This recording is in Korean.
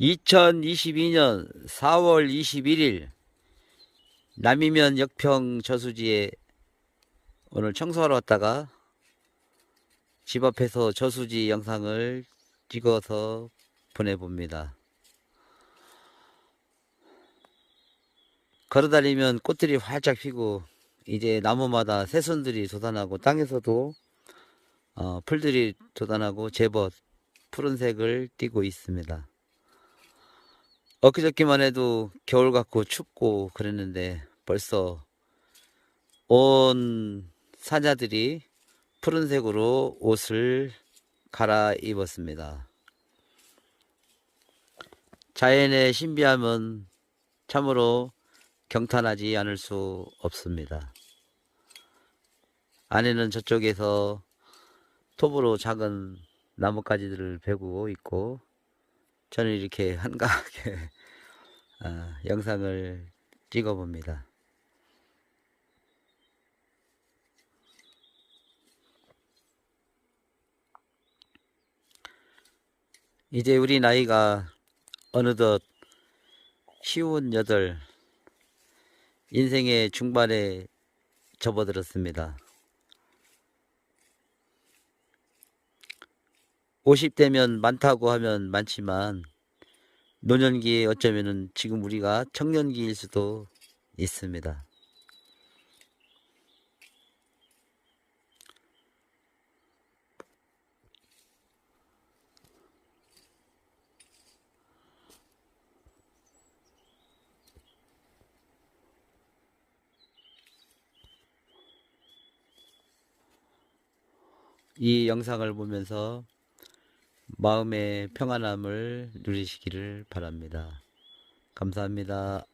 2022년 4월 21일 남이면 역평 저수지에 오늘 청소하러 왔다가 집 앞에서 저수지 영상을 찍어서 보내봅니다. 걸어다니면 꽃들이 활짝 피고 이제 나무마다 새순들이 돋아나고 땅에서도 어, 풀들이 돋아나고 제법 푸른색을 띠고 있습니다. 엊그저께만 해도 겨울 같고 춥고 그랬는데 벌써 온 사자들이 푸른색으로 옷을 갈아입었습니다. 자연의 신비함은 참으로 경탄하지 않을 수 없습니다. 안에는 저쪽에서 톱으로 작은 나뭇가지들을 베고 있고 저는 이렇게 한가하게 아, 영상을 찍어 봅니다. 이제 우리 나이가 어느덧 쉬운 여덟 인생의 중반에 접어들었습니다. 50대면 많다고 하면 많지만 노년기에 어쩌면은 지금 우리가 청년기일 수도 있습니다. 이 영상을 보면서 마음의 평안함을 누리시기를 바랍니다. 감사합니다.